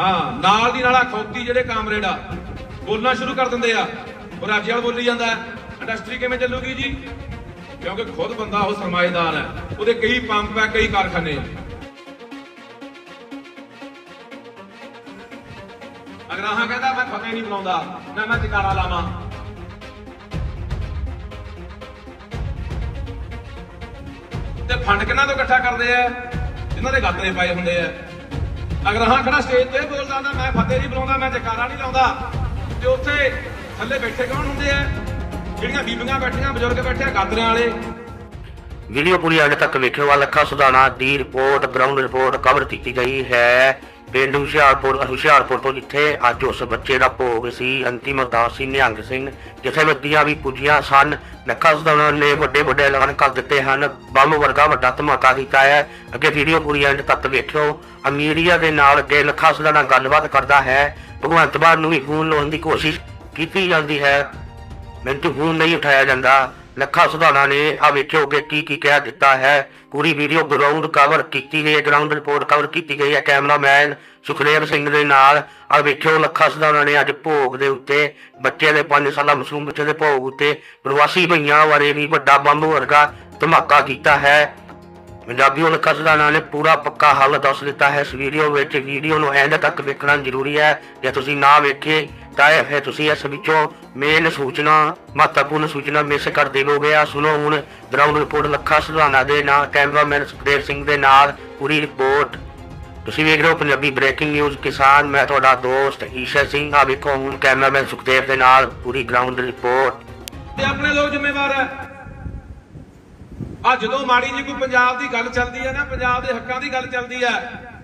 ਹਾਂ, ਨਾਲ ਦੀ ਨਾਲ ਆ ਖੌਤੀ ਜਿਹੜੇ ਕਾਮਰੇਡ ਆ, ਬੋਲਣਾ ਸ਼ੁਰੂ ਕਰ ਦਿੰਦੇ ਆ। ਉਹ ਰਾਜੇ ਵਾਲ ਬੋਲੀ ਜਾਂਦਾ ਇੰਡਸਟਰੀ ਕਿਵੇਂ ਚੱਲੂਗੀ ਜੀ? ਕਿਉਂਕਿ ਖੁਦ ਬੰਦਾ ਉਹ ਸਰਮਾਏਦਾਰ ਹੈ। ਉਹਦੇ ਕਈ ਪੰਪ ਹੈ, ਕਈ ਕਾਰਖਾਨੇ। ਆ ਅਗਰਾਹਾਂ ਕਹਿੰਦਾ, ਮੈਂ ਫਤਿਹ ਨਹੀਂ ਬੁਲਾਉਂਦਾ ਨਾ ਮੈਂ ਜਕਾਰਾ ਲਾਵਾਂ। ਤੇ ਫੰਡ ਕਿਹਨਾਂ ਤੋਂ ਇਕੱਠਾ ਕਰਦੇ ਆ? ਜਿਨ੍ਹਾਂ ਦੇ ਗਾਤਰੇ ਪਾਏ ਹੁੰਦੇ ਆ। ਅਗਰਾਹਾਂ ਕਿਹੜਾ ਸਟੇਜ ਤੇ ਬੋਲਦਾ ਹੁੰਦਾ, ਮੈਂ ਫਤਿਹ ਨਹੀਂ ਬੁਲਾਉਂਦਾ, ਮੈਂ ਜਕਾਰਾ ਨਹੀਂ ਲਾਉਂਦਾ। ਤੇ ਉੱਥੇ ਥੱਲੇ ਬੈਠੇ ਕੌਣ ਹੁੰਦੇ ਆ? ਜਿਹੜੀਆਂ ਬੀਬੀਆਂ ਬੈਠੀਆਂ, ਬਜ਼ੁਰਗ ਬੈਠੇ ਗਾਦਰਿਆਂ ਵਾਲੇ। ਵੀਡੀਓ ਪੂਰੀ ਅੰਤ ਤੱਕ ਵੇਖਿਓ ਵਾਲਾ ਲੱਖਾ ਸੁਧਾਣਾ ਦੀ ਰਿਪੋਰਟ ਗਰਾਊਂਡ ਰਿਪੋਰਟ ਕਵਰ ਕੀਤੀ ਗਈ ਹੈ। ਪਿੰਡ ਹੁਸ਼ਿਆਰਪੁਰ ਹੁਸ਼ਿਆਰਪੁਰ ਤੋਂ ਜਿੱਥੇ ਅੱਜ ਉਸ ਬੱਚੇ ਦਾ ਭੋਗ ਸੀ, ਅੰਤਿਮ ਅਰਦਾਸ ਸੀ ਨਿਹੰਗ ਸਿੰਘ, ਜਿੱਥੇ ਬੱਦੀਆਂ ਵੀ ਪੁੱਜੀਆਂ ਸਨ। ਲੱਖਾ ਸੁਧਾਣਾ ਨੇ ਵੱਡੇ ਵੱਡੇ ਐਲਾਨ ਕਰ ਦਿੱਤੇ ਹਨ। ਬੰਬ ਵਰਗਾ ਵੱਡਾ ਧਮਾਕਾ ਕੀਤਾ ਹੈ। ਅੱਗੇ ਵੀਡੀਓ ਪੂਰੀ ਐਂਡ ਤੱਕ ਵੇਖਿਓ। ਅਮੀਰੀਆ ਦੇ ਨਾਲ ਅੱਗੇ ਲੱਖਾ ਸੁਧਾਣਾ ਗੱਲਬਾਤ ਕਰਦਾ ਹੈ। ਭਗਵੰਤ ਮਾਨ ਨੂੰ ਵੀ ਫੋਨ ਲਾਉਣ ਦੀ ਕੋਸ਼ਿਸ਼ ਕੀਤੀ ਜਾਂਦੀ ਹੈ। ਮੈਨੂੰ ਫੋਨ ਨਹੀਂ ਉਠਾਇਆ ਜਾਂਦਾ। ਲੱਖਾ ਸੁਧਾਣਾ ਨੇ ਆ ਵੇਖਿਓ ਕਿ ਕੀ ਕੀ ਕਹਿ ਦਿੱਤਾ ਹੈ। ਪੂਰੀ ਵੀਡੀਓ ਗਰਾਊਂਡ ਕਵਰ ਕੀਤੀ ਗਈ ਹੈ। ਗਰਾਊਂਡ ਰਿਪੋਰਟ ਕਵਰ ਕੀਤੀ ਗਈ ਹੈ। ਕੈਮਰਾਮੈਨ ਸੁਖਦੇਵ ਸਿੰਘ ਦੇ ਨਾਲ ਆ ਵੇਖਿਓ ਲੱਖਾ ਸੁਧਾਣਾ ਨੇ ਅੱਜ ਭੋਗ ਦੇ ਉੱਤੇ ਬੱਚੇ ਦੇ 5 ਸਾਲਾ ਮਾਸੂਮ ਬੱਚੇ ਦੇ ਭੋਗ ਉੱਤੇ ਪ੍ਰਵਾਸੀ ਭਈਆਂ ਬਾਰੇ ਵੀ ਵੱਡਾ ਬੰਬ ਵਰਗਾ ਧਮਾਕਾ ਕੀਤਾ ਹੈ। ਪੰਜਾਬੀ ਉਹ ਲੱਖਾ ਸੁਧਾਣਾ ਨੇ ਪੂਰਾ ਪੱਕਾ ਹੱਲ ਦੱਸ ਦਿੱਤਾ ਹੈ। ਇਸ ਵੀਡੀਓ ਵਿੱਚ ਵੀਡੀਓ ਨੂੰ ਐਂਡ ਤੱਕ ਵੇਖਣਾ ਜ਼ਰੂਰੀ ਹੈ। ਜੇ ਤੁਸੀਂ ਨਾ ਵੇਖੇ ਤਾਂ ਇਹ ਤੁਸੀਂ ਇਸ ਵਿੱਚੋਂ ਮੇਨ ਸੂਚਨਾ, ਮਹੱਤਵਪੂਰਨ ਸੂਚਨਾ ਮਿਸ ਕਰ ਦੇਵੋਗੇ ਆ। ਸੁਣੋ ਹੁਣ ਗਰਾਊਂਡ ਰਿਪੋਰਟ, ਲੱਖਾ ਸੁਧਾਣਾ ਦੇ ਨਾਲ ਕੈਮਰਾਮੈਨ ਸੁਖਦੇਵ ਸਿੰਘ ਦੇ ਨਾਲ ਪੂਰੀ ਰਿਪੋਰਟ। ਤੁਸੀਂ ਵੇਖ ਰਹੇ ਹੋ ਪੰਜਾਬੀ ਬ੍ਰੇਕਿੰਗ ਨਿਊਜ਼, ਕਿਸਾਨ, ਮੈਂ ਤੁਹਾਡਾ ਦੋਸਤ ਈਸ਼ਾ ਸਿੰਘ। ਆ ਵੇਖੋ ਹੁਣ ਕੈਮਰਾਮੈਨ ਸੁਖਦੇਵ ਦੇ ਨਾਲ ਪੂਰੀ ਗਰਾਊਂਡ ਰਿਪੋਰਟ ਤੇ ਆਪਣੇ ਲੋਕ ਜ਼ਿੰਮੇਵਾਰ ਹੈ ਆ ਜਦੋਂ ਮਾੜੀ ਜੀ ਕੋਈ ਪੰਜਾਬ ਦੀ ਗੱਲ ਚੱਲਦੀ ਹੈ ਨਾ, ਪੰਜਾਬ ਦੇ ਹੱਕਾਂ ਦੀ ਗੱਲ ਚੱਲਦੀ ਹੈ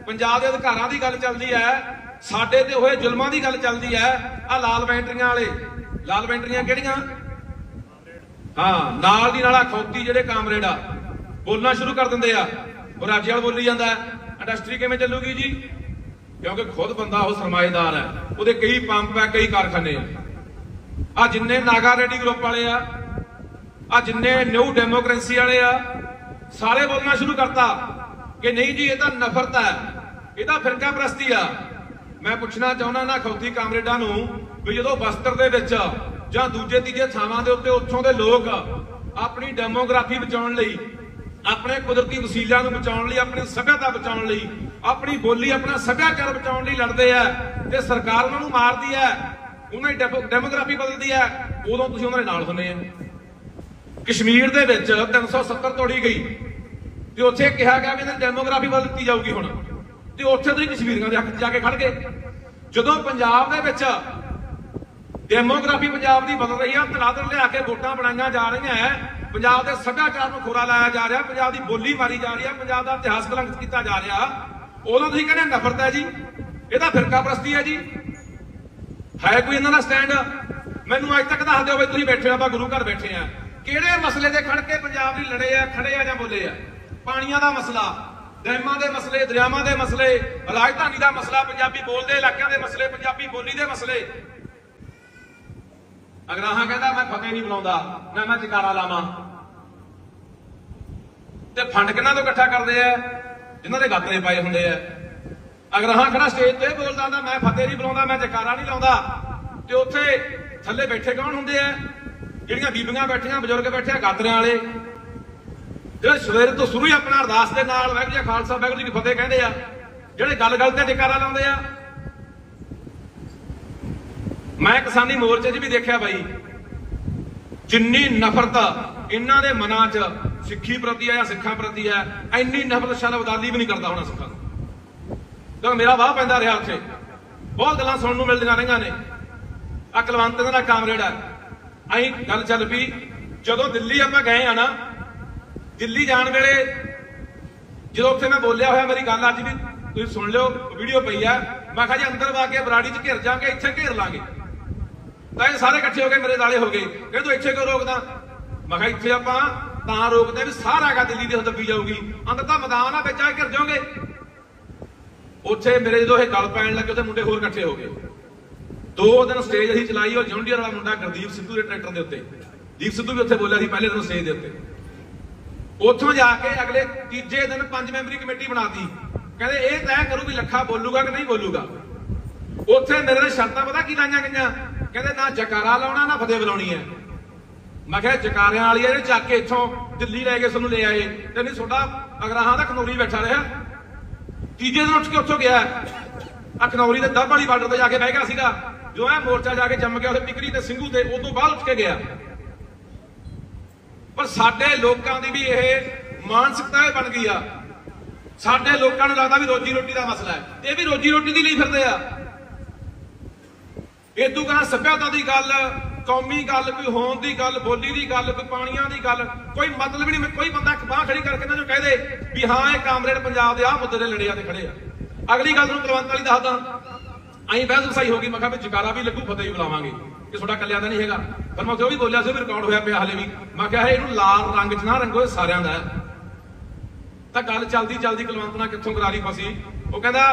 ਪੰਜਾਬ ਦੇ ਅਧਿਕਾਰਾਂ ਦੀ ਗੱਲ ਚੱਲਦੀ ਹੈ ਸਾਡੇ ਤੇ ਹੋਏ ਜ਼ੁਲਮਾਂ ਦੀ ਗੱਲ ਚੱਲਦੀ ਹੈ। ਆ ਲਾਲ ਬੈਂਟਰੀਆਂ ਵਾਲੇ। ਲਾਲ ਬੈਂਟਰੀਆਂ ਕਿਹੜੀਆਂ? ਹਾਂ, ਨਾਲ ਦੀ ਨਾਲ ਆ ਖੌਤੀ ਜਿਹੜੇ ਕਾਮਰੇਡ ਆ। ਬੋਲਣਾ ਸ਼ੁਰੂ ਕਰ ਦਿੰਦੇ ਆ। ਉਹ ਰਾਜੇ ਵਾਲ ਬੋਲੀ ਜਾਂਦਾ ਇੰਡਸਟਰੀ ਕਿਵੇਂ ਚੱਲੂਗੀ ਜੀ? ਕਿਉਂਕਿ ਖੁਦ ਬੰਦਾ ਉਹ ਸਰਮਾਏਦਾਰ ਹੈ। ਉਹਦੇ ਕਈ ਪੰਪ ਹੈ, ਕਈ ਕਾਰਖਾਨੇ। ਆ ਆ ਜਿੰਨੇ ਨਾਗਾ ਰੈਡੀ ਗਰੁੱਪ ਵਾਲੇ ਆ ਆ ਜਿੰਨੇ ਨਿਊ ਡੈਮੋਕ੍ਰੇਸੀ ਵਾਲੇ ਆ, ਸਾਰੇ ਬੋਲਣਾ ਸ਼ੁਰੂ ਕਰਤਾ। ਕਿ ਨਹੀਂ ਜੀ, ਇਹ ਤਾਂ ਨਫ਼ਰਤ ਹੈ। ਇਹ ਤਾਂ ਫਿਰਕਾ ਪ੍ਰਸਤੀ ਆ। ਮੈਂ ਪੁੱਛਣਾ ਚਾਹੁੰਦਾ ਨਾ ਖੌਤੀ ਕਾਮਰੇਡਾਂ ਨੂੰ ਵੀ ਜਦੋਂ ਬਸਤਰ ਦੇ ਵਿੱਚ ਜਾਂ ਦੂਜੇ ਤੀਜੇ ਥਾਵਾਂ ਦੇ ਉੱਤੇ ਉੱਥੋਂ ਦੇ ਲੋਕ ਆਪਣੀ ਡੈਮੋਗ੍ਰਾਫੀ ਬਚਾਉਣ ਲਈ, ਆਪਣੇ ਕੁਦਰਤੀ ਵਸੀਲਿਆਂ ਨੂੰ ਬਚਾਉਣ ਲਈ, ਆਪਣੀ ਸਭਿਅਤਾ ਬਚਾਉਣ ਲਈ, ਆਪਣੀ ਬੋਲੀ, ਆਪਣਾ ਸੱਭਿਆਚਾਰ ਬਚਾਉਣ ਲਈ ਲੜਦੇ ਆ ਤੇ ਸਰਕਾਰ ਉਹਨਾਂ ਨੂੰ ਮਾਰਦੀ ਹੈ ਉਹਨਾਂ ਦੀ ਡੈਮੋ- ਡੈਮੋਗ੍ਰਾਫੀ ਬਦਲਦੀ ਹੈ ਉਦੋਂ ਤੁਸੀਂ ਉਹਨਾਂ ਦੇ ਨਾਲ ਹੁੰਦੇ ਆ। ਕਸ਼ਮੀਰ ਦੇ ਵਿੱਚ 370 ਤੋੜੀ ਗਈ ਤੇ ਉੱਥੇ ਕਿਹਾ ਗਿਆ ਵੀ ਇਹਨਾਂ ਦੀ ਡੈਮੋਗ੍ਰਾਫੀ ਬਦਲ ਦਿੱਤੀ ਜਾਊਗੀ ਹੁਣ। ਤੇ ਉੱਥੇ ਤੁਸੀਂ ਕਸ਼ਮੀਰੀਆਂ ਦੇ ਹੱਕ 'ਚ ਜਾ ਕੇ ਖੜ ਗਏ। ਜਦੋਂ ਪੰਜਾਬ ਦੇ ਵਿੱਚ ਡੈਮੋਗ੍ਰਾਫੀ ਪੰਜਾਬ ਦੀ ਬਦਲ ਰਹੀ ਆ ਤਨਾਦਰ ਲਿਆ ਕੇ ਵੋਟਾਂ ਬਣਾਈਆਂ ਜਾ ਰਹੀਆਂ ਹੈ ਪੰਜਾਬ ਦੇ ਸੱਭਿਆਚਾਰ ਨੂੰ ਖੋਰਾ ਲਾਇਆ ਜਾ ਰਿਹਾ, ਪੰਜਾਬ ਦੀ ਬੋਲੀ ਮਾਰੀ ਜਾ ਰਹੀ ਹੈ ਪੰਜਾਬ ਦਾ ਇਤਿਹਾਸ ਕਲੰਕਿਤ ਕੀਤਾ ਜਾ ਰਿਹਾ। ਉਦੋਂ ਤੁਸੀਂ ਕਹਿੰਦੇ ਨਫ਼ਰਤ ਹੈ ਜੀ, ਇਹ ਤਾਂ ਫਿਰਕਾ ਪ੍ਰਸਤੀ ਹੈ ਜੀ। ਹੈ ਕੋਈ ਇਹਨਾਂ ਦਾ ਸਟੈਂਡ ਮੈਨੂੰ ਅੱਜ ਤੱਕ ਦੱਸ ਦਿਓ ਵੀ ਤੁਸੀਂ ਬੈਠੇ ਆ ਆਪਾਂ ਗੁਰੂ ਘਰ ਬੈਠੇ ਆ। ਕਿਹੜੇ ਮਸਲੇ ਤੇ ਖੜ ਕੇ ਪੰਜਾਬ ਦੀ ਲੜੇ ਆ, ਖੜੇ ਆ ਜਾਂ ਬੋਲੇ ਆ? ਪਾਣੀਆਂ ਦਾ ਮਸਲਾ। ਡੈਮਾਂ ਦੇ ਮਸਲੇ, ਦਰਿਆਵਾਂ ਦੇ ਮਸਲੇ, ਰਾਜਧਾਨੀ ਦਾ ਮਸਲਾ, ਪੰਜਾਬੀ ਬੋਲਦੇ ਇਲਾਕਿਆਂ ਦੇ ਮਸਲੇ, ਪੰਜਾਬੀ ਬੋਲੀ ਦੇ ਮਸਲੇ। ਅਗਰਾਹਾਂ ਕਹਿੰਦਾ, ਮੈਂ ਫਤਿਹ ਨਹੀਂ ਬੁਲਾਉਂਦਾ, ਨਾ ਮੈਂ ਜਕਾਰਾ ਲਾਵਾਂ। ਤੇ ਫੰਡ ਕਿਹਨਾਂ ਤੋਂ ਇਕੱਠਾ ਕਰਦੇ ਆ? ਜਿਨ੍ਹਾਂ ਦੇ ਗਾਤਰੇ ਪਾਏ ਹੁੰਦੇ ਆ। ਅਗਰਾਹਾਂ ਖੜਾ ਸਟੇਜ ਤੇ ਬੋਲਦਾ ਹੁੰਦਾ, ਮੈਂ ਫਤਿਹ ਨਹੀਂ ਬੁਲਾਉਂਦਾ, ਮੈਂ ਜਕਾਰਾ ਨਹੀਂ ਲਾਉਂਦਾ। ਤੇ ਉੱਥੇ ਥੱਲੇ ਬੈਠੇ ਕੌਣ ਹੁੰਦੇ ਆ? ਜਿਹੜੀਆਂ ਬੀਬੀਆਂ ਬੈਠੀਆਂ, ਬਜ਼ੁਰਗ ਬੈਠੇ ਆ, ਗਾਤਰਿਆਂ ਵਾਲੇ। ਜਿਹੜੇ ਸਵੇਰ ਤੋਂ ਸ਼ੁਰੂ ਹੀ ਆਪਣਾ ਅਰਦਾਸ ਦੇ ਨਾਲ ਵਾਹਿਗੁਰੂ ਜੀ ਖਾਲਸਾ, ਵਾਹਿਗੁਰੂ ਜੀ ਕੀ ਫਤਿਹ ਕਹਿੰਦੇ ਆ, ਜਿਹੜੇ ਗੱਲ ਗੱਲ ਤੇ ਜਕਾਰਾ ਲਾਉਂਦੇ ਆ। ਮੈਂ ਕਿਸਾਨੀ ਮੋਰਚੇ 'ਚ ਵੀ ਦੇਖਿਆ ਬਾਈ, ਜਿੰਨੀ ਨਫ਼ਰਤ ਇਹਨਾਂ ਦੇ ਮਨਾਂ 'ਚ ਸਿੱਖੀ ਪ੍ਰਤੀ ਆ ਜਾਂ ਸਿੱਖਾਂ ਪ੍ਰਤੀ ਆ, ਇੰਨੀ ਨਫ਼ਰਤ ਸ਼ਾਇਦ ਅਬਦਾਲੀ ਵੀ ਨਹੀਂ ਕਰਦਾ ਹੋਣਾ ਸਿੱਖਾਂ ਨੂੰ। ਤਾਂ ਮੇਰਾ ਵਾਹ ਪੈਂਦਾ ਰਿਹਾ ਉੱਥੇ। ਬਹੁਤ ਗੱਲਾਂ ਸੁਣਨ ਨੂੰ ਮਿਲਦੀਆਂ ਰਹੀਆਂ ਨੇ। ਆ ਕੁਲਵੰਤ ਦਾ ਕਾਮਰੇਡ ਆ। ਐਂ ਗੱਲ ਚੱਲ ਪਈ, ਜਦੋਂ ਦਿੱਲੀ ਆਪਾਂ ਗਏ ਆ ਨਾ ਦਿੱਲੀ ਜਾਣ ਵੇਲੇ ਜਦੋਂ ਉੱਥੇ ਮੈਂ ਬੋਲਿਆ ਹੋਇਆ, ਮੇਰੀ ਗੱਲ ਅੱਜ ਵੀ ਤੁਸੀਂ ਸੁਣ ਲਿਓ, ਵੀਡੀਓ ਪਈ ਆ। ਮੈਂ ਕਿਹਾ ਜੀ, ਅੰਦਰ ਵਾ ਕੇ ਬਰਾੜੀ 'ਚ ਘਿਰ ਜਾਾਂਗੇ ਇੱਥੇ ਘੇਰ ਲਾਂਗੇ। ਤਾਂ ਇਹ ਸਾਰੇ ਇਕੱਠੇ ਹੋ ਕੇ ਮੇਰੇ ਦਾਲੇ ਹੋ ਗਏ। ਕਹਿੰਦੇ, ਤੂੰ ਇੱਥੇ ਕਿਉਂ ਰੋਕਦਾ? ਮੈਂ ਕਿਹਾ, ਇੱਥੇ ਆਪਾਂ ਤਾਂ ਰੋਕਦੇ ਵੀ ਸਾਰਾ ਹੈਗਾ ਦਿੱਲੀ ਦੇ ਦੱਬੀ ਜਾਊਗੀ। ਅੰਦਰ ਤਾਂ ਮੈਦਾਨ ਆ, ਵਿੱਚ ਆ ਘਿਰ ਜਾਓਗੇ। ਉੱਥੇ ਮੇਰੇ ਜਦੋਂ ਇਹ ਗੱਲ ਪੈਣ ਲੱਗੇ, ਉੱਥੇ ਮੁੰਡੇ ਹੋਰ ਇਕੱਠੇ ਹੋ ਗਏ। ਦੋ ਦਿਨ ਸਟੇਜ ਅਸੀਂ ਚਲਾਈ, ਉਹ ਜੌਂਡੀਅਰ ਵਾਲਾ ਮੁੰਡਾ ਗੁਰਦੀਪ ਸਿੱਧੂ ਦੇ ਟਰੈਕਟਰ ਦੇ ਉੱਤੇ। ਦੀਪ ਸਿੱਧੂ ਵੀ ਉੱਥੇ ਬੋਲਿਆ ਸੀ, ਪਹਿਲੇ ਦਿਨ ਸਟੇਜ ਦੇ ਉੱਤੇ। ਉੱਥੋਂ ਜਾ ਕੇ ਅਗਲੇ ਤੀਜੇ ਦਿਨ ਪੰਜ ਮੈਂਬਰੀ ਕਮੇਟੀ ਬਣਾਤੀ। ਕਹਿੰਦੇ ਇਹ ਤੈਅ ਕਰੂ ਵੀ ਲੱਖਾ ਬੋਲੂਗਾ ਕਿ ਨਹੀਂ ਬੋਲੂਗਾ। ਉੱਥੇ ਮੇਰੇ ਨਾਲ ਸ਼ਰਤਾਂ ਪਤਾ ਕੀ ਲਾਈਆਂ ਗਈਆਂ? ਕਹਿੰਦੇ ਨਾ ਜਕਾਰਾ ਲਾਉਣਾ, ਨਾ ਫਤਿਹ ਬੁਲਾਉਣੀ ਹੈ। ਮੈਂ ਕਿਹਾ ਜਕਾਰਿਆਂ ਵਾਲੀ ਇਹਨੇ ਚੱਕ ਕੇ ਇੱਥੋਂ ਦਿੱਲੀ ਲੈ ਕੇ ਸਾਨੂੰ ਲੈ ਆਏ। ਤੇ ਨਹੀਂ ਤੁਹਾਡਾ ਅਗਰਾਹਾਂ ਦਾ ਖਨੌਰੀ ਬੈਠਾ ਰਿਹਾ। ਤੀਜੇ ਦਿਨ ਉੱਠ ਕੇ ਉੱਥੋਂ ਗਿਆ। ਆ ਖਨੌਰੀ ਦੇ ਦੱਬ ਵਾਲੀ ਬਾਰਡਰ ਤੇ ਜਾ ਕੇ ਬਹਿ ਗਿਆ ਸੀਗਾ। ਜੋ ਇਹ ਮੋਰਚਾ ਜਾ ਕੇ ਜੰਮ ਗਿਆ ਉਹਦੇ ਪਿਕਰੀ ਤੇ ਸਿੰਘੂ ਤੇ, ਉਹ ਤੋਂ ਬਾਅਦ ਉੱਠ ਕੇ ਗਿਆ। ਪਰ ਸਾਡੇ ਲੋਕਾਂ ਦੀ ਵੀ ਇਹ ਮਾਨਸਿਕਤਾ ਬਣ ਗਈ ਆ। ਸਾਡੇ ਲੋਕਾਂ ਨੂੰ ਲੱਗਦਾ ਵੀ ਰੋਜੀ ਰੋਟੀ ਦਾ ਮਸਲਾ ਹੈ। ਇਹ ਵੀ ਰੋਜੀ ਰੋਟੀ ਦੀ ਲਈ ਫਿਰਦੇ ਆ। ਇਦੋਂ ਕਰਾਂ ਸੱਭਿਅਤਾ ਦੀ ਗੱਲ, ਕੌਮੀ ਗੱਲ, ਕੋਈ ਹੋਣ ਦੀ ਗੱਲ, ਬੋਲੀ ਦੀ ਗੱਲ, ਕੋਈ ਪਾਣੀਆਂ ਦੀ ਗੱਲ, ਕੋਈ ਮਤਲਬ ਹੀ ਨਹੀਂ, ਕੋਈ ਬੰਦਾ ਇੱਕ ਬਾਹ ਖੜੀ ਕਰਕੇ ਨਾ ਜੋ ਕਹਿ ਦੇ ਵੀ ਹਾਂ, ਇਹ ਕਾਮਰੇਡ ਪੰਜਾਬ ਦੇ ਆਹ ਮੁੱਦੇ ਦੇ ਲੜਿਆ ਤੇ ਖੜੇ ਆ। ਅਗਲੀ ਗੱਲ ਨੂੰ ਕੁਲਵੰਤ ਵਾਲੀ ਦੱਸਦਾ। ਅਸੀਂ ਬਹਿਸ ਵਸਾਈ ਹੋ ਗਈ, ਮੈਂ ਕਿਹਾ ਵੀ ਜਕਾਰਾ ਵੀ ਲੱਗੂ, ਫਤਿਹ ਵੀ ਬੁਲਾਵਾਂਗੇ। ਇਹ ਤੁਹਾਡਾ ਕੱਲਿਆਂ ਦਾ ਨਹੀਂ ਹੈਗਾ। ਪਰ ਮੈਂ ਉਹ ਵੀ ਬੋਲਿਆ ਸੀ ਵੀ ਰਿਕਾਰਡ ਹੋਇਆ ਪਿਆ ਹਲੇ ਵੀ। ਮੈਂ ਕਿਹਾ, ਇਹਨੂੰ ਲਾਲ ਰੰਗ 'ਚ ਨਾ ਰੰਗੋ, ਇਹ ਸਾਰਿਆਂ ਦਾ ਤਾਂ ਗੱਲ ਚੱਲਦੀ ਚੱਲਦੀ ਕੁਲਵੰਤ ਨਾਲ ਕਿੱਥੋਂ ਕਰਾਰੀ ਫਸੀ? ਉਹ ਕਹਿੰਦਾ,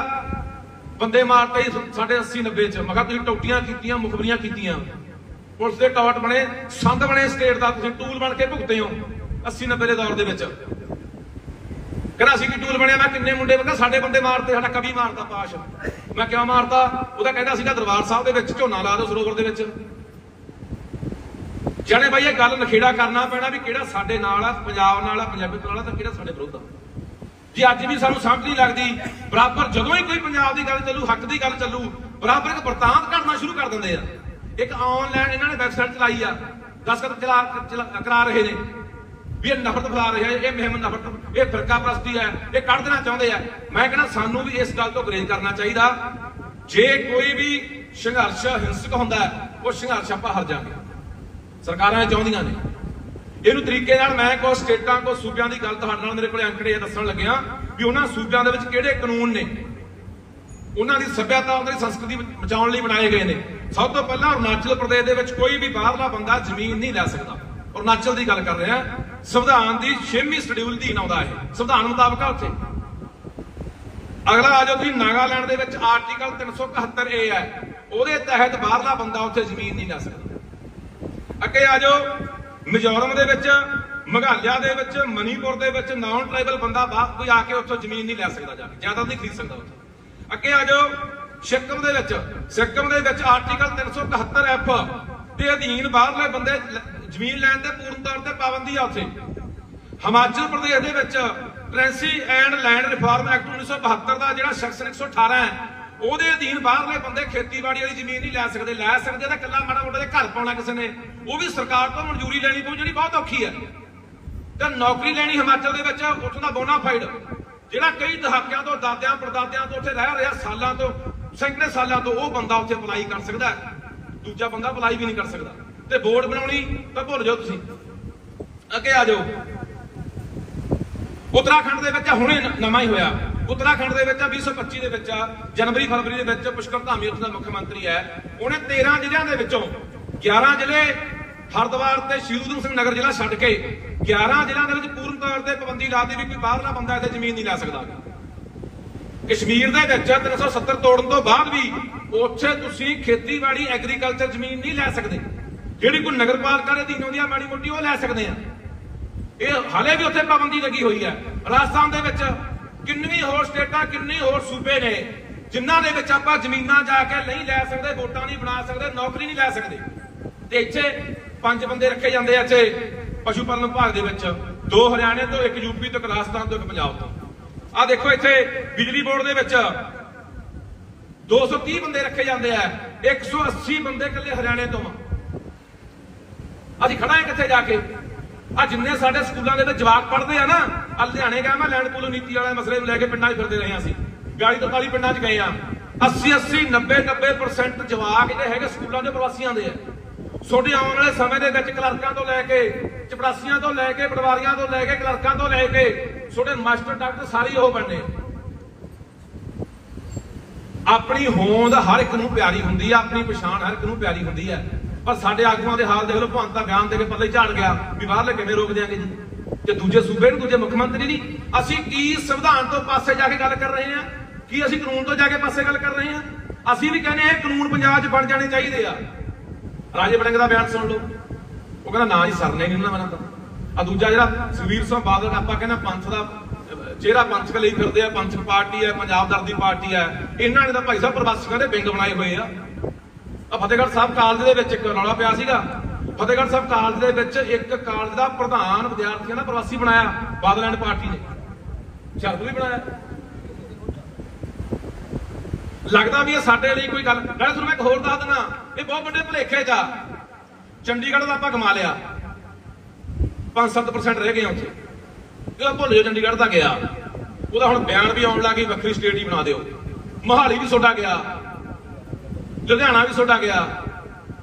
ਬੰਦੇ ਮਾਰਤੇ ਸਾਡੇ 80 90 ਚ। ਮੈਂ ਕਿਹਾ, ਤੁਸੀਂ ਟੌਟੀਆਂ ਕੀਤੀਆਂ, ਮੁਖਬਰੀਆਂ ਕੀਤੀਆਂ। ਪੁਲਿਸ ਦੇ ਟੌਟ ਬਣੇ, ਸੰਦ ਬਣੇ ਸਟੇਟ ਦਾ। ਤੁਸੀਂ ਟੂਲ ਬਣ ਕੇ ਭੁਗਤੇ ਹੋ 80 90 ਦੇ ਦੌਰ ਦੇ ਵਿੱਚ। ਕਹਿੰਦਾ, ਅਸੀਂ ਕੀ ਟੂਲ ਬਣਿਆ? ਮੈਂ ਕਿੰਨੇ ਮੁੰਡੇ? ਬੰਦਾ ਸਾਡੇ ਬੰਦੇ ਮਾਰਤੇ, ਸਾਡਾ ਕਵੀ ਮਾਰਦਾ ਪਾਸ਼। ਮੈਂ ਕਿਉਂ ਮਾਰਤਾ? ਉਹਦਾ ਕਹਿੰਦਾ ਸੀਗਾ ਦਰਬਾਰ ਸਾਹਿਬ ਦੇ ਵਿੱਚ ਝੋਨਾ ਲਾ ਦਿਓ ਸਰੋਵਰ ਦੇ ਵਿੱਚ। ਜਾਣੇ ਬਾਈ, ਇਹ ਗੱਲ ਨਖੇੜਾ ਕਰਨਾ ਪੈਣਾ ਵੀ ਕਿਹੜਾ ਸਾਡੇ ਨਾਲ ਆ, ਪੰਜਾਬ ਨਾਲ ਆ, ਪੰਜਾਬੀ ਨਾਲ ਆ, ਤਾਂ ਕਿਹੜਾ ਸਾਡੇ ਵਿਰੁੱਧ ਆ। ਜੇ ਅੱਜ ਵੀ ਸਾਨੂੰ ਸਮਝ ਨਹੀਂ ਲੱਗਦੀ, ਬਰਾਬਰ ਜਦੋਂ ਹੀ ਕੋਈ ਪੰਜਾਬ ਦੀ ਗੱਲ ਚੱਲੂ, ਹੱਕ ਦੀ ਗੱਲ ਚੱਲੂ, ਬਰਾਬਰ ਇੱਕ ਵਰਤਾਂਤ ਕਰਨਾ ਸ਼ੁਰੂ ਕਰ ਦਿੰਦੇ ਆ। ਇੱਕ ਆਨਲਾਈਨ ਇਹਨਾਂ ਨੇ ਵੈਬਸਾਈਟ ਚਲਾਈ ਆ ਦਸਖਤ ਚਲਾ, ਚਲਾ- ਕਰਾ ਰਹੇ ਨੇ। ਵੀ ਇਹ ਨਫ਼ਰਤ ਫੈਲਾ ਰਿਹਾ ਹੈ ਇਹ ਮੁਹਿੰਮ ਨਫ਼ਰਤ, ਇਹ ਫਿਰਕਾ ਪ੍ਰਸਤੀ ਹੈ ਇਹ ਕੱਢ ਦੇਣਾ ਚਾਹੁੰਦੇ ਆ। ਮੈਂ ਕਹਿੰਦਾ ਸਾਨੂੰ ਵੀ ਇਸ ਗੱਲ ਤੋਂ ਗਰੇਜ ਕਰਨਾ ਚਾਹੀਦਾ। ਜੇ ਕੋਈ ਵੀ ਸੰਘਰਸ਼, ਹਿੰਸਕ ਹੁੰਦਾ, ਉਹ ਸੰਘਰਸ਼ ਆਪਾਂ ਹਾਰ ਜਾਵਾਂਗੇ। ਸਰਕਾਰਾਂ ਚਾਹੁੰਦੀਆਂ ਨੇ। ਇਹਨੂੰ ਤਰੀਕੇ ਨਾਲ ਮੈਂ ਕੋ ਸਟੇਟਾਂ ਕੋ ਸੂਬਿਆਂ ਦੀ ਗੱਲ ਤੁਹਾਡੇ ਨਾਲ ਮੇਰੇ ਕੋਲੇ ਅੰਕੜੇ ਇਹ ਦੱਸਣ ਲੱਗਿਆ ਵੀ ਉਹਨਾਂ ਸੂਬਿਆਂ ਦੇ ਵਿੱਚ ਕਿਹੜੇ ਕਾਨੂੰਨ ਨੇ। ਉਹਨਾਂ ਦੀ ਸੱਭਿਅਤਾ, ਉਹਨਾਂ ਦੀ ਸੰਸਕ੍ਰਿਤੀ ਬਚਾਉਣ ਲਈ ਬਣਾਏ ਗਏ ਨੇ। ਸਭ ਤੋਂ ਪਹਿਲਾਂ ਅਰੁਣਾਚਲ ਪ੍ਰਦੇਸ਼ ਦੇ ਵਿੱਚ ਕੋਈ ਵੀ ਬਾਹਰਲਾ ਬੰਦਾ ਜ਼ਮੀਨ ਨਹੀਂ ਲੈ ਸਕਦਾ। ਅਰੁਣਾਚਲ ਦੀ ਗੱਲ ਕਰ ਰਿਹਾ ਸੰਵਿਧਾਨ ਦੀ 6ਵੀਂ ਸ਼ਡਿਊਲ ਦੀ ਆਉਂਦਾ ਹੈ ਸੰਵਿਧਾਨ ਮੁਤਾਬਕ ਆ ਉੱਥੇ। ਅਗਲਾ ਆ ਜਾਓ ਤੁਸੀਂ ਨਾਗਾਲੈਂਡ ਦੇ ਵਿੱਚ ਆਰਟੀਕਲ 371 ਏ ਹੈ। ਉਹਦੇ ਤਹਿਤ ਬਾਹਰਲਾ ਬੰਦਾ ਉੱਥੇ ਜ਼ਮੀਨ ਨਹੀਂ ਲੈ ਸਕਦਾ। ਅੱਗੇ ਆ ਜਾਓ। ਮਿਜ਼ੋਰਮ ਦੇ ਵਿੱਚ ਮੇਘਾਲਿਆ ਦੇ ਵਿੱਚ, ਮਨੀਪੁਰ ਦੇ ਵਿੱਚ ਨਾਨ ਟ੍ਰਾਈਬਲ ਬੰਦਾ ਬਾਹਰ ਕੋਈ ਆ ਕੇ ਉੱਥੋਂ ਜ਼ਮੀਨ ਨਹੀਂ ਲੈ ਸਕਦਾ ਜਾ ਕੇ, ਜ਼ਿਆਦਾ ਨਹੀਂ ਖਰੀਦ ਸਕਦਾ ਉੱਥੇ। ਅੱਗੇ ਆ ਜਾਓ, ਸਿੱਕਮ ਦੇ ਵਿੱਚ, ਸਿੱਕਮ ਦੇ ਵਿੱਚ ਆਰਟੀਕਲ 371 ਐਫ ਦੇ ਅਧੀਨ ਬਾਹਰਲੇ ਬੰਦੇ ਜ਼ਮੀਨ ਲੈਣ ਤੇ ਪੂਰਨ ਤੌਰ ਤੇ ਪਾਬੰਦੀ ਆ ਉੱਥੇ। ਹਿਮਾਚਲ ਪ੍ਰਦੇਸ਼ ਦੇ ਵਿੱਚ tenancy and land reform act 1972 ਦਾ ਜਿਹੜਾ ਸੈਕਸ਼ਨ 118 ਹੈ ਉਹਦੇ ਅਧੀਨ ਬਾਹਰਲੇ ਬੰਦੇ ਖੇਤੀਬਾੜੀ ਵਾਲੀ ਜ਼ਮੀਨ ਨਹੀਂ ਲੈ ਸਕਦੇ ਲੈ ਸਕਦੇ ਤਾਂ ਕੱਲਾ ਮਾੜਾ ਮੋਟਾ ਦੇ ਘਰ ਪਾਉਣਾ ਕਿਸੇ ਨੇ। ਉਹ ਵੀ ਸਰਕਾਰ ਤੋਂ ਮਨਜ਼ੂਰੀ ਲੈਣੀ ਪਊ, ਜਿਹੜੀ ਬਹੁਤ ਔਖੀ ਹੈ ਤੇ ਨੌਕਰੀ ਲੈਣੀ ਹਿਮਾਚਲ ਦੇ ਵਿੱਚ, ਉੱਥੋਂ ਦਾ ਬੋਨਾਫਾਈਡ ਜਿਹੜਾ ਕਈ ਦਹਾਕਿਆਂ ਤੋਂ, ਦਾਦਿਆਂ, ਪੜਦਾਦਿਆਂ ਤੋਂ ਉੱਥੇ ਰਹਿ ਰਿਹਾ, ਸਾਲਾਂ ਤੋਂ, ਸੈਂਕੜੇ ਸਾਲਾਂ ਤੋਂ, ਉਹ ਬੰਦਾ ਉੱਥੇ ਅਪਲਾਈ ਕਰ ਸਕਦਾ ਦੂਜਾ ਬੰਦਾ ਅਪਲਾਈ ਵੀ ਨਹੀਂ ਕਰ ਸਕਦਾ। ਤੇ ਬੋਰਡ ਬਣਾਉਣੀ, ਤਾਂ ਭੁੱਲ ਜਾਓ ਤੁਸੀਂ। ਅੱਗੇ ਆ ਜਾਓ। ਉੱਤਰਾਖੰਡ ਦੇ ਵਿੱਚ ਹੁਣੇ ਨਵਾਂ ਹੀ ਹੋਇਆ। ਉੱਤਰਾਖੰਡ ਦੇ ਵਿੱਚ ਆ 2025 ਦੇ ਵਿੱਚ ਆ, ਜਨਵਰੀ ਫਰਵਰੀ ਦੇ ਵਿੱਚ ਪੁਸ਼ਕਰ ਧਾਮੀ ਉੱਥੇ ਦਾ ਮੁੱਖ ਮੰਤਰੀ ਹੈ। ਉਹਨੇ 13 ਜ਼ਿਲ੍ਹਿਆਂ ਦੇ ਵਿੱਚੋਂ 11 ਜ਼ਿਲ੍ਹੇ ਹਰਦੁਆਰ ਤੇ ਸ਼੍ਰੀ ਸਿੰਘ ਨਗਰ ਜ਼ਿਲ੍ਹਾ ਛੱਡ ਕੇ 11 ਜ਼ਿਲ੍ਹਿਆਂ ਦੇ ਵਿੱਚ ਪੂਰਨ ਤੌਰ ਤੇ ਪਾਬੰਦੀ ਲਾਤੀ ਵੀ ਕੋਈ ਬਾਹਰਲਾ ਬੰਦਾ ਇੱਥੇ ਜ਼ਮੀਨ ਨਹੀਂ ਲੈ ਸਕਦਾ। ਕਸ਼ਮੀਰ ਦੇ ਵਿੱਚ 370 ਤੋੜਨ ਤੋਂ ਬਾਅਦ ਵੀ ਉੱਥੇ ਤੁਸੀਂ ਖੇਤੀਬਾੜੀ ਐਗਰੀਕਲਚਰ ਜ਼ਮੀਨ ਨਹੀਂ ਲੈ ਸਕਦੇ। ਜਿਹੜੀ ਕੋਈ ਨਗਰਪਾਲਿਕਾ ਦੇ ਅਧੀਨ ਆਉਂਦੀ ਆ, ਮਾੜੀ ਮੋਟੀ ਉਹ ਲੈ ਸਕਦੇ ਆ। ਇਹ ਹਾਲੇ ਵੀ ਉੱਥੇ ਪਾਬੰਦੀ ਲੱਗੀ ਹੋਈ ਹੈ। ਰਾਜਸਥਾਨ ਦੇ ਵਿੱਚ ਕਿੰਨੀ ਹੋਰ ਸਟੇਟਾਂ, ਕਿੰਨੀ ਹੋਰ ਸੂਬੇ ਨੇ, ਜਿਨ੍ਹਾਂ ਦੇ ਵਿੱਚ ਆਪਾਂ ਜ਼ਮੀਨਾਂ ਜਾ ਕੇ ਨਹੀਂ ਲੈ ਸਕਦੇ, ਵੋਟਾਂ ਨਹੀਂ ਬਣਾ ਸਕਦੇ, ਨੌਕਰੀ ਨਹੀਂ ਲੈ ਸਕਦੇ। ਤੇ ਇੱਥੇ ਪੰਜ ਬੰਦੇ ਰੱਖੇ ਜਾਂਦੇ ਆ ਇੱਥੇ, ਪਸ਼ੂ ਪਾਲਣ ਵਿਭਾਗ ਦੇ ਵਿੱਚ। ਦੋ ਹਰਿਆਣੇ ਤੋਂ, ਇੱਕ ਯੂਪੀ ਤੋਂ, ਇੱਕ ਰਾਜਸਥਾਨ ਤੋਂ, ਇੱਕ ਪੰਜਾਬ ਤੋਂ। ਆ ਦੇਖੋ ਇੱਥੇ ਬਿਜਲੀ ਬੋਰਡ ਦੇ ਵਿੱਚ 230 ਬੰਦੇ ਰੱਖੇ ਜਾਂਦੇ ਆ 180 ਬੰਦੇ ਇਕੱਲੇ ਹਰਿਆਣੇ ਤੋਂ ਆ। ਅਸੀਂ ਖੜਾ ਹਾਂ ਕਿੱਥੇ ਜਾ ਕੇ? ਆ ਜਿੰਨੇ ਸਾਡੇ ਸਕੂਲਾਂ ਦੇ ਵਿੱਚ ਜਵਾਕ ਪੜ੍ਹਦੇ ਆ ਨਾ ਆ ਲੁਧਿਆਣੇ ਗਿਆ ਮੈਂ ਲੈਂਡ ਪੂਲ ਨੀਤੀ ਵਾਲੇ ਮਸਲੇ ਨੂੰ ਲੈ ਕੇ ਪਿੰਡਾਂ 'ਚ ਫਿਰਦੇ ਰਹੇ ਹਾਂ ਅਸੀਂ। 42 ਤੋਂ 40 ਪਿੰਡਾਂ 'ਚ ਗਏ ਆ 80 80 90 90% ਜਵਾਕ ਜਿਹੜੇ ਹੈਗੇ ਸਕੂਲਾਂ ਦੇ ਪ੍ਰਵਾਸੀਆਂ ਦੇ ਆ। ਛੋਟੇ ਆਉਣ ਵਾਲੇ ਸਮੇਂ ਦੇ ਵਿੱਚ ਕਲਰਕਾਂ ਤੋਂ ਲੈ ਕੇ, ਚਪੜਾਸੀਆਂ ਤੋਂ ਲੈ ਕੇ, ਪਟਵਾਰੀਆਂ ਤੋਂ ਲੈ ਕੇ, ਕਲਰਕਾਂ ਤੋਂ ਲੈ ਕੇ ਛੋਟੇ ਮਾਸਟਰ ਡਾਕਟਰ ਸਾਰੇ ਉਹ ਬਣਨੇ ਆਪਣੀ ਹੋਂਦ ਹਰ ਇੱਕ ਨੂੰ ਪਿਆਰੀ ਹੁੰਦੀ ਆ, ਆਪਣੀ ਪਛਾਣ ਹਰ ਇੱਕ ਨੂੰ ਪਿਆਰੀ ਹੁੰਦੀ ਹੈ ਪਰ ਸਾਡੇ ਆਗੂਆਂ ਦੇ ਹਾਲ ਦੇਖ ਲਓ ਭਗਵੰਤ ਦਾ ਬਿਆਨ ਦੇ ਕੇ ਪੱਲੇ ਝਾੜ ਗਿਆ ਵੀ ਬਾਹਰਲੇ ਕਿਵੇਂ ਰੋਕ ਦਿਆਂਗੇ ਜੀ? ਤੇ ਦੂਜੇ ਸੂਬੇ ਨੂੰ ਦੂਜੇ ਮੁੱਖ ਮੰਤਰੀ ਨਹੀਂ। ਅਸੀਂ ਕੀ ਸੰਵਿਧਾਨ ਤੋਂ ਪਾਸੇ ਜਾ ਕੇ ਗੱਲ ਕਰ ਰਹੇ ਹਾਂ? ਕੀ ਅਸੀਂ ਕਾਨੂੰਨ ਤੋਂ ਜਾ ਕੇ ਪਾਸੇ ਗੱਲ ਕਰ ਰਹੇ ਹਾਂ? ਅਸੀਂ ਵੀ ਕਹਿੰਦੇ ਇਹ ਕਾਨੂੰਨ ਪੰਜਾਬ 'ਚ ਬਣ ਜਾਣੇ ਚਾਹੀਦੇ ਆ। ਰਾਜੇ ਵੜਿੰਗ ਦਾ ਬਿਆਨ ਸੁਣ ਲਓ। ਉਹ ਕਹਿੰਦਾ ਨਾ ਜੀ ਸਰਨੇ ਨਹੀਂ ਉਹਨਾਂ ਬਣਾ ਤਾਂ। ਆ ਦੂਜਾ ਜਿਹੜਾ ਸੁਖਬੀਰ ਸਿੰਘ ਬਾਦਲ ਆਪਾਂ ਕਹਿੰਦਾ ਪੰਥ ਦਾ ਅਹ, ਚਿਹਰਾ ਪੰਥਕ ਲਈ ਫਿਰਦੇ ਆ ਪੰਥਕ ਪਾਰਟੀ ਹੈ ਪੰਜਾਬ ਦਰਦੀ ਪਾਰਟੀ ਹੈ। ਇਹਨਾਂ ਨੇ ਤਾਂ ਭਾਈ ਸਾਹਿਬ ਪ੍ਰਵਾਸੀਆਂ ਦੇ ਵਿੰਗ ਬਣਾਏ ਹੋਏ ਆ। ਆ ਫਤਿਹਗੜ੍ਹ ਸਾਹਿਬ ਕਾਲਜ ਦੇ ਵਿੱਚ ਇੱਕ ਰੌਲਾ ਪਿਆ ਸੀਗਾ। ਫਤਿਹਗੜ੍ਹ ਸਾਹਿਬ ਕਾਲਜ ਦੇ ਵਿੱਚ ਇੱਕ ਕਾਲਜ ਦਾ ਪ੍ਰਧਾਨ ਵਿਦਿਆਰਥੀਆਂ ਦਾ ਪ੍ਰਵਾਸੀ ਬਣਾਇਆ ਬਾਦਲੈਂਡ ਪਾਰਟੀ ਨੇ। ਸ਼ਰਤ ਵੀ ਬਣਾਇਆ। ਲੱਗਦਾ ਵੀ ਇਹ ਸਾਡੇ ਲਈ ਕੋਈ ਗੱਲ ਨਾਲੇ ਤੁਹਾਨੂੰ ਮੈਂ ਇੱਕ ਹੋਰ ਦੱਸ ਦਿੰਦਾ, ਇਹ ਬਹੁਤ ਵੱਡੇ ਭੁਲੇਖੇ 'ਚ ਆ। ਚੰਡੀਗੜ੍ਹ ਦਾ ਆਪਾਂ ਕਮਾ ਲਿਆ। 5-7% ਰਹਿ ਗਏ ਉੱਥੇ। ਇਹ ਭੁੱਲ ਜਾਓ ਚੰਡੀਗੜ੍ਹ ਦਾ ਗਿਆ। ਉਹਦਾ ਹੁਣ ਬਿਆਨ ਵੀ ਆਉਣ ਲੱਗੀ ਵੱਖਰੀ ਸਟੇਟ ਹੀ ਬਣਾ ਦਿਓ। ਮਹਾਲੀ ਵੀ ਛੋਟਾ ਗਿਆ। ਲੁਧਿਆਣਾ ਵੀ ਛੋਟਾ ਗਿਆ।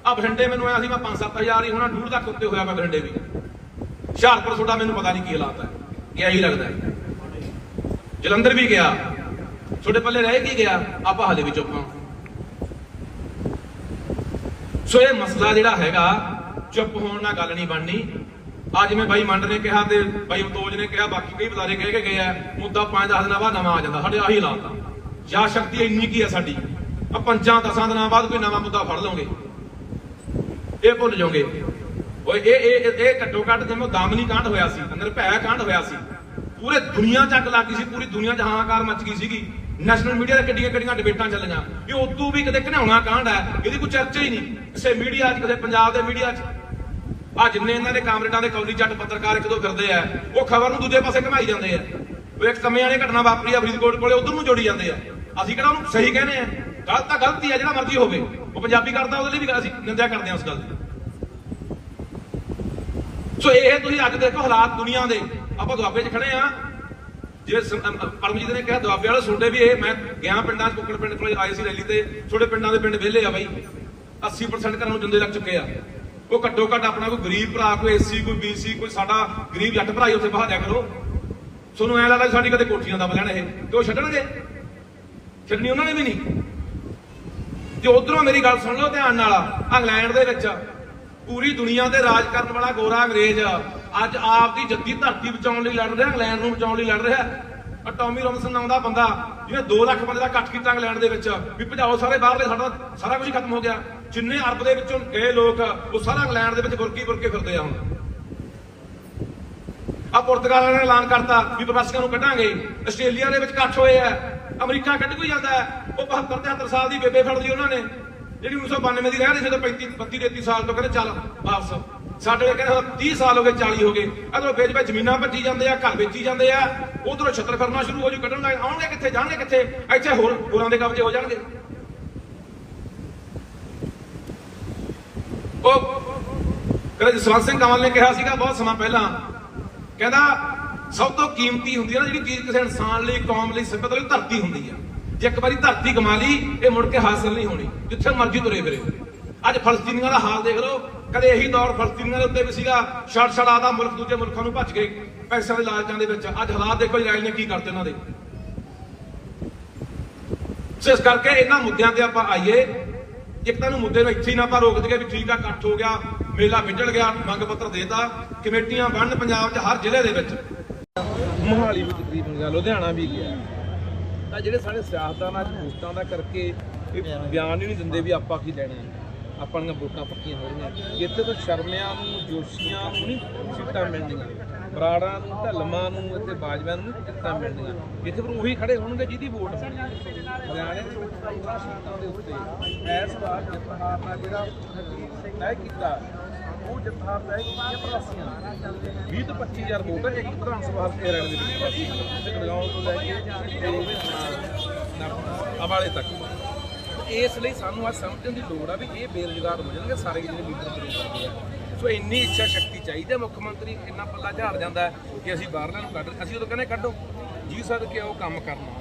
ਆ ਬਠਿੰਡੇ ਮੈਨੂੰ ਆਇਆ ਸੀ, ਮੈਂ 5-7000 ਹੀ ਹੋਣਾ ਡੂਢ ਤੱਕ ਉੱਤੇ ਹੋਇਆ ਮੈਂ ਬਠਿੰਡੇ ਵੀ। ਹੁਸ਼ਿਆਰਪੁਰ ਛੋਟਾ ਮੈਨੂੰ ਪਤਾ ਨਹੀਂ ਕੀ ਹਾਲਾਤ ਹੈ ਗਿਆ ਹੀ ਲੱਗਦਾ ਹੈ। ਜਲੰਧਰ ਵੀ ਗਿਆ। ਛੋਟੇ ਪੱਲੇ ਰਹਿ ਕੀ ਗਿਆ। ਆਪਾਂ ਹਲੇ ਵੀ ਚੁੱਪ ਹਾਂ। ਸੋ ਇਹ ਮਸਲਾ ਜਿਹੜਾ ਹੈਗਾ, ਚੁੱਪ ਹੋਣ ਨਾਲ ਗੱਲ ਨਹੀਂ ਬਣਨੀ। ਅੱਜ ਮੈਂ ਬਾਈ ਮੰਡ ਨੇ ਕਿਹਾ ਤੇ ਬਾਈ ਮਤੋਜ ਨੇ ਕਿਹਾ, ਬਾਕੀ ਕਈ ਬੁਲਾਰੇ ਕਹਿ ਕੇ ਗਏ ਆ, ਮੁੱਦਾ 5-10 ਦਿਨਾਂ ਬਾਅਦ ਨਵਾਂ ਆ ਜਾਂਦਾ। ਸਾਡੇ ਆਹੀ ਹਾਲਾਤ ਆ। ਜਾਂ ਸ਼ਕਤੀ ਇੰਨੀ ਕੀ ਆ ਸਾਡੀ। ਆ ਪੰਜਾਂ ਦਸਾਂ ਦਿਨਾਂ ਬਾਅਦ ਕੋਈ ਨਵਾਂ ਮੁੱਦਾ ਫੜ ਲਵਾਂਗੇ ਇਹ ਭੁੱਲ ਜਾਓਗੇ। ਓਏ, ਇਹ ਇਹ, ਇਹ- ਘੱਟੋ ਘੱਟ ਜਿਵੇਂ ਦਾਮਨੀ ਕਾਂਡ ਹੋਇਆ ਸੀ, ਅੰਦਰ ਭੈ ਕਾਂਡ ਹੋਇਆ ਸੀ। ਪੂਰੇ ਦੁਨੀਆ ਚੱਕ ਲੱਗ ਗਈ ਸੀ, ਪੂਰੀ ਦੁਨੀਆ 'ਚ ਹਾਹਾਕਾਰ ਮਚ ਗਈ ਸੀਗੀ। ਨੈਸ਼ਨਲ ਮੀਡੀਆ ਤੇ ਕਿੱਡੀਆਂ ਕਿੱਡੀਆਂ ਡਿਬੇਟਾਂ ਚੱਲੀਆਂ। ਇਹ ਉਦੋਂ ਵੀ ਕਦੇ ਘਿਨਾਉਣਾ ਕਾਂਡ ਹੈ, ਇਹਦੀ ਕੋਈ ਚਰਚਾ ਹੀ ਨਹੀਂ। ਕਿਸੇ ਮੀਡੀਆ 'ਚ, ਕਿਸੇ ਪੰਜਾਬ ਦੇ ਮੀਡੀਆ 'ਚ। ਆ ਜਿੰਨੇ ਇਹਨਾਂ ਦੇ ਕਾਮਰੇਡਾਂ ਦੇ ਕੌਲੀ ਜੱਟ ਪੱਤਰਕਾਰ ਇੱਕ ਦੋ ਫਿਰਦੇ ਆ, ਉਹ ਖਬਰ ਨੂੰ ਦੂਜੇ ਪਾਸੇ ਘਮਾਈ ਜਾਂਦੇ ਆ। ਉਹ ਇੱਕ ਸਮੇਂ ਵਾਲੀ ਘਟਨਾ ਵਾਪਰੀ ਆ ਫਰੀਦਕੋਟ ਕੋਲੇ, ਉਧਰ ਨੂੰ ਜੋੜੀ ਜਾਂਦੇ ਆ। ਅਸੀਂ ਕਿਹੜਾ ਉਹਨੂੰ ਸਹੀ ਕਹਿੰਦੇ ਆ? ਗਲਤ ਤਾਂ ਗਲਤੀ ਆ ਜਿਹੜਾ ਮਰਜ਼ੀ ਹੋਵੇ। ਉਹ ਪੰਜਾਬੀ ਕਰਦਾ, ਉਹਦੇ ਲਈ ਵੀ ਅਸੀਂ ਨਿੰਦਿਆ ਕਰਦੇ ਹਾਂ ਉਸ ਗੱਲ ਦੀ। ਸੋ ਇਹ ਤੁਸੀਂ ਅੱਜ ਦੇਖੋ ਹਾਲਾਤ ਦੁਨੀਆ ਦੇ। ਆਪਾਂ ਦੁਆਬੇ 'ਚ ਖੜੇ ਆ ਜਿਵੇਂ ਪਰਮਜੀਤ ਨੇ ਕਿਹਾ, ਦੁਆਬੇ ਵਾਲੇ ਸੁਣਦੇ ਵੀ ਇਹ, ਮੈਂ ਗਿਆ ਪਿੰਡਾਂ 'ਚ, ਕੁੱਕੜ ਪਿੰਡ ਕੋਲੇ ਆਏ ਸੀ ਰੈਲੀ ਤੇ। ਛੋਟੇ ਪਿੰਡਾਂ ਦੇ ਪਿੰਡ ਵਿਹਲੇ ਆ ਬਾਈ। 80% ਘਰਾਂ ਨੂੰ ਜੰਦੇ ਲੱਗ ਚੁੱਕੇ ਆ। ਉਹ ਘੱਟੋ ਘੱਟ ਆਪਣਾ ਕੋਈ ਗਰੀਬ ਭਰਾ, ਕੋਈ ਐਸਸੀ ਕੋਈ ਬੀਸੀ, ਕੋਈ ਸਾਡਾ ਗਰੀਬ ਜੱਟ ਭਰਾ ਹੀ ਉੱਥੇ ਬਹਾ ਦਿਆ ਕਰੋ। ਤੁਹਾਨੂੰ ਐ ਲੱਗਦਾ ਸਾਡੀ ਕਦੇ ਕੋਠੀਆਂ ਦਾ ਲੈਣ ਇਹ। ਤੇ ਉਹ ਛੱਡਣਗੇ? ਛੱਡਣੀ ਉਹਨਾਂ ਨੇ ਵੀ ਨਹੀਂ। ਜੇ ਉਧਰੋਂ ਮੇਰੀ ਗੱਲ ਸੁਣ ਲਓ ਧਿਆਨ ਨਾਲ। ਇੰਗਲੈਂਡ ਦੇ ਵਿੱਚ ਪੂਰੀ ਦੁਨੀਆ ਤੇ ਰਾਜ ਕਰਨ ਵਾਲਾ ਗੋਰਾ ਅੰਗਰੇਜ਼ ਅੱਜ ਆਪ ਦੀ ਜੱਦੀ ਧਰਤੀ ਬਚਾਉਣ ਲਈ ਲੜ ਰਿਹਾ, ਇੰਗਲੈਂਡ ਨੂੰ ਬਚਾਉਣ ਲਈ ਲੜ ਰਿਹਾ। ਆ ਟੌਮੀ ਰੋਬਿਨਸਨ ਨਾਮ ਦਾ ਬੰਦਾ, ਜਿਹਨੇ 2 ਲੱਖ ਬੰਦੇ ਦਾ ਇਕੱਠ ਕੀਤਾ ਇੰਗਲੈਂਡ ਦੇ ਵਿੱਚ। ਵੀ ਭਜਾਓ ਸਾਰੇ ਬਾਹਰਲੇ, ਸਾਡਾ ਸਾਰਾ ਕੁਝ ਖਤਮ ਹੋ ਗਿਆ। ਜਿੰਨੇ ਅਰਬ ਦੇ ਵਿੱਚੋਂ ਗਏ ਲੋਕ, ਉਹ ਸਾਰਾ ਇੰਗਲੈਂਡ ਦੇ ਵਿੱਚ ਗੁਰਕੀ ਗੁਰਕੇ ਫਿਰਦੇ ਆ ਹੁਣ। ਆ ਪੁਰਤਗਾਲ ਵਾਲਿਆਂ ਨੇ ਐਲਾਨ ਕਰਤਾ ਵੀ ਪ੍ਰਵਾਸੀਆਂ ਨੂੰ ਕੱਢਾਂਗੇ। ਆਸਟ੍ਰੇਲੀਆ ਦੇ ਵਿੱਚ ਇਕੱਠ ਹੋਏ ਆ। ਅਮਰੀਕਾ ਕੱਢ ਕੋਈ ਜਾਂਦਾ। ਹੈ ਉਹ 72 73 ਸਾਲ ਦੀ ਬੇਬੇ ਫੜ ਲਈ ਉਹਨਾਂ ਨੇ। ਜਿਹੜੀ 1992 ਦੀ ਰਹਿ ਰਹੀ ਸੀ ਤਾਂ 35 32 33 ਸਾਲ ਤੋਂ ਕਹਿੰਦੇ, ਚੱਲ ਵਾਪਸ। ਸਾਡੇ ਵੇ ਕਹਿੰਦੇ, ਹੁਣ 30 ਸਾਲ ਹੋ ਗਏ 40 ਹੋ ਗਏ। ਅਗਰੋਂ ਵੇਚ ਵਿੱਚ ਜ਼ਮੀਨਾਂ ਭੱਜੀ ਜਾਂਦੇ ਆ, ਘਰ ਵੇਚੀ ਜਾਂਦੇ ਆ। ਉਧਰੋਂ ਛੱਤਰ ਕਰਨਾ ਸ਼ੁਰੂ ਹੋ ਜੂ, ਕੱਢਣ ਲੱਗ ਆਉਣਗੇ ਕਿੱਥੇ, ਜਾਣਗੇ ਕਿੱਥੇ? ਇੱਥੇ ਹੋਰ ਹੋਰਾਂ ਦੇ ਕਬਜ਼ੇ ਹੋ ਜਾਣਗੇ। ਉਹ ਕਦੇ ਜਸਵੰਤ ਸਿੰਘ ਕੰਵਲ ਨੇ ਕਿਹਾ ਸੀਗਾ ਬਹੁਤ ਸਮਾਂ ਪਹਿਲਾਂ, ਕਹਿੰਦਾ, ਸਭ ਤੋਂ ਕੀਮਤੀ ਹੁੰਦੀ ਹੈ ਨਾ ਜਿਹੜੀ ਚੀਜ਼ ਕਿਸੇ ਇਨਸਾਨ ਲਈ, ਕੌਮ ਲਈ ਸਿਫਤ ਲਈ ਧਰਤੀ ਹੁੰਦੀ ਆ। ਜੇ ਇੱਕ ਵਾਰੀ ਧਰਤੀ ਕਮਾ ਲਈ, ਇਹ ਮੁੜ ਕੇ ਹਾਸਲ ਨਹੀਂ ਹੋਣੀ। ਜਿੱਥੇ ਮਰਜ਼ੀ ਤੁਰੇ ਫਿਰੇ। ਅੱਜ ਫਲਸਤੀਨੀਆਂ ਦਾ ਹਾਲ ਦੇਖ ਲਓ। ਕਦੇ ਇਹੀ ਦੌਰ ਫਲਸਤੀਨੀਆਂ ਦੇ ਉੱਤੇ ਵੀ ਸੀਗਾ। ਛੜ ਛੜਾ ਦਾ ਮੁਲਕ ਦੂਜੇ ਮੁਲਕਾਂ ਨੂੰ ਭੱਜ ਗਏ ਪੈਸਿਆਂ ਦੇ ਲਾਲਚਾਂ ਦੇ ਵਿੱਚ। ਅੱਜ ਹਾਲਾਤ ਦੇਖੋ ਇਜ਼ਰਾਈਲ ਨੇ ਕੀ ਕਰਤੇ ਉਹਨਾਂ ਦੇ। ਇਸ ਕਰਕੇ ਇਹਨਾਂ ਮੁੱਦਿਆਂ ਤੇ ਆਪਾਂ ਆਈਏ। ਇੱਕ ਤਾਂ ਮੁੱਦੇ ਨੂੰ ਇੱਥੇ ਹੀ ਨਾ ਆਪਾਂ ਰੋਕ ਦਈਏ ਵੀ ਠੀਕ ਆ, ਇਕੱਠ ਹੋ ਗਿਆ, ਮੇਲਾ ਵਿਜੜ ਗਿਆ, ਮੰਗ ਪੱਤਰ ਦੇਤਾ। ਕਮੇਟੀਆਂ ਬਣਨ ਪੰਜਾਬ 'ਚ ਹਰ ਜ਼ਿਲ੍ਹੇ ਦੇ ਵਿੱਚ। ਮੋਹਾਲੀ ਵੀ ਤਕਰੀਬਨ ਗਿਆ ਲੁਧਿਆਣਾ ਵੀ ਗਿਆ। ਤਾਂ ਜਿਹੜੇ ਸਾਡੇ ਸਿਆਸਤਦਾਨ ਅੱਜ ਵੋਟਾਂ ਦਾ ਕਰਕੇ ਇਹ ਬਿਆਨ ਹੀ ਨਹੀਂ ਦਿੰਦੇ ਵੀ ਆਪਾਂ ਕੀ ਲੈਣਾ ਹੈ। ਆਪਾਂ ਦੀਆਂ ਵੋਟਾਂ ਪੱਕੀਆਂ ਹੋ ਰਹੀਆਂ। ਇੱਥੇ ਤਾਂ ਸ਼ਰਮਿਆਂ ਨੂੰ ਜੋਸ਼ੀਆਂ ਨੂੰ ਨਹੀਂ ਸੀਟਾਂ ਮਿਲਣੀਆਂ। ਬਰਾੜਾਂ ਨੂੰ ਢਲਮਾਂ ਨੂੰ ਇੱਥੇ ਬਾਜਵਿਆਂ ਨੂੰ ਸੀਟਾਂ ਮਿਲਣੀਆਂ। ਇੱਥੇ ਫਿਰ ਉਹੀ ਖੜੇ ਹੋਣਗੇ ਜਿਹਦੀ ਵੋਟ ਹਰਿਆਣੇ ਦੇ ਵਿੱਚ ਤਾਂ ਉਹਨਾਂ ਸੀਟਾਂ ਦੇ ਉੱਤੇ ਇਸ ਵਾਰ ਜਿੱਤ ਹਾਰ ਨਾਲ ਜਿਹੜਾ ਤੈਅ ਕੀਤਾ। ਉਹ ਜਿੱਤ ਹਾਰ ਤੈਅ ਕੀਤੀਆਂ ਪ੍ਰਵਾਸੀਆਂ ਨੇ। 20 ਤੋਂ 25000 ਵੋਟ ਹੈ, ਇੱਕ ਵਿਧਾਨ ਸਭਾ ਹਲਕੇ ਹਰਿਆਣੇ ਦੇ ਵਿੱਚ ਪ੍ਰਵਾਸੀ ਤੇ ਗੜਗਾਉਂ ਤੋਂ ਲੈ ਕੇ, ਤੇ ਤੱਕ। ਇਸ ਲਈ ਸਾਨੂੰ ਅੱਜ ਸਮਝਣ ਦੀ ਲੋੜ ਆ ਵੀ ਇਹ ਬੇਰੁਜ਼ਗਾਰ ਹੋ ਜਾਣਗੇ, ਸਾਰੇ ਜਿਹੜੇ ਲੀਡਰ ਤੁਰੇ ਫਿਰਦੇ ਆ। ਸੋ ਇੰਨੀ ਇੱਛਾ ਸ਼ਕਤੀ ਚਾਹੀਦੀ ਹੈ ਮੁੱਖ ਮੰਤਰੀ, ਇੰਨਾ ਪੱਲਾ ਝਾੜ ਜਾਂਦਾ ਕਿ ਅਸੀਂ ਬਾਹਰਲਿਆਂ ਨੂੰ ਕੱਢ, ਅਸੀਂ ਉਦੋਂ ਕਹਿੰਦੇ ਕੱਢੋ। ਜੀ ਸਦਕੇ ਉਹ ਕੰਮ ਕਰਨਾ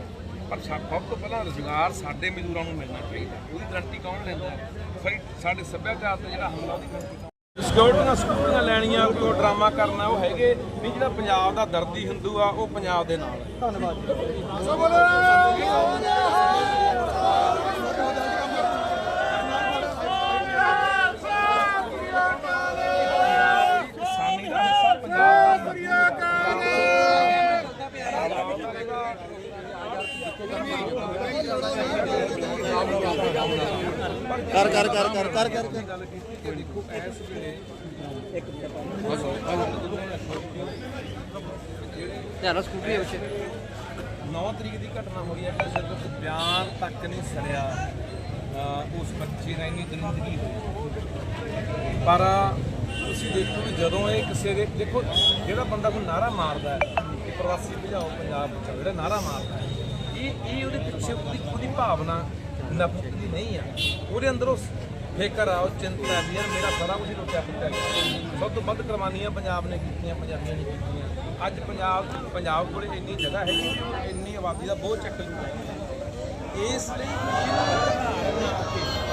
ਪਰ ਸਭ ਤੋਂ ਪਹਿਲਾਂ ਰੁਜ਼ਗਾਰ ਸਾਡੇ ਮਜ਼ਦੂਰਾਂ ਨੂੰ ਮਿਲਣਾ ਚਾਹੀਦਾ। ਉਹਦੀ ਗਰੰਟੀ ਕੌਣ ਲੈਂਦਾ ਹੈ? ਸਾਡੇ ਸੱਭਿਆਚਾਰ ਤੇ ਜਿਹੜਾ ਹਮਲਾ ਉਹਦੀ ਗਰੰਟੀ ਸਿਕਿਉਰਟੀਆਂ ਸਕੂਟੀਆਂ ਲੈਣੀਆਂ ਕੋਈ ਡਰਾਮਾ ਕਰਨਾ ਉਹ ਹੈਗੇ। ਨਹੀਂ ਜਿਹੜਾ ਪੰਜਾਬ ਦਾ ਦਰਦੀ ਹਿੰਦੂ ਆ ਉਹ ਪੰਜਾਬ ਦੇ ਨਾਲ ਹੈ। ਕਿਸਾਨੀ ਦਾ ਹਿੱਸਾ ਪੰਜਾਬ ਦਾ ਕਰ ਕਰ ਕਰ ਕਰ ਕਰ ਕਰ। ਕਰ ਗੱਲ ਕੀਤੀ ਕਿ ਦੇਖੋ ਇਸ ਵੇਲੇ ਧਿਆਨ ਸਕੂਟਰੀ ਵਿੱਚ 9 ਤਰੀਕ ਦੀ ਘਟਨਾ ਹੋਈ ਹੈ ਕਿ ਸਿਰਫ ਬਿਆਨ ਤੱਕ ਨਹੀਂ ਸੜਿਆ ਅਹ ਉਸ ਬੱਚੇ ਨਾਲ ਇੰਨੀ ਦਰਿੰਦਗੀ ਹੋਈ। ਪਰ ਤੁਸੀਂ ਦੇਖੋ ਵੀ ਜਦੋਂ ਇਹ ਕਿਸੇ ਦੇ ਦੇਖੋ ਜਿਹੜਾ ਬੰਦਾ ਕੋਈ ਨਾਰਾ ਮਾਰਦਾ ਹੈ ਕਿ ਪ੍ਰਵਾਸੀ ਭਜਾਓ ਪੰਜਾਬ ਬਚਾਓ ਜਿਹੜਾ ਨਾਰਾ ਮਾਰਦਾ ਹੈ ਇਹ ਇਹ ਉਹਦੇ ਪਿੱਛੇ ਉਹਦੀ ਉਹਦੀ ਭਾਵਨਾ ਨਫ਼ਰਤ ਦੀ ਨਹੀਂ ਆ। ਉਹਦੇ ਅੰਦਰ ਅੰਦਰੋਂ ਫਿਕਰ ਆ, ਉਹ ਚਿੰਤਾ ਹੈ ਯਾਰ ਮੇਰਾ ਸਾਰਾ ਕੁਝ ਲੁੱਟਿਆ ਪੁੱਟਿਆ ਗਿਆ। ਸਭ ਤੋਂ ਵੱਧ ਕੁਰਬਾਨੀਆਂ ਪੰਜਾਬ ਨੇ ਕੀਤੀਆਂ, ਪੰਜਾਬੀਆਂ ਨੇ ਕੀਤੀਆਂ। ਅੱਜ ਪੰਜਾਬ ਪੰਜਾਬ ਕੋਲੇ ਇੰਨੀ ਜਗ੍ਹਾ ਹੈ ਕਿ ਉਹ ਇੰਨੀ ਆਬਾਦੀ ਦਾ ਬਹੁਤ ਚੱਕ ਲੂਗਾ ਇਸ ਲਈ ਇਹਨਾਂ ਦਾ ਬਣਾ ਕੇ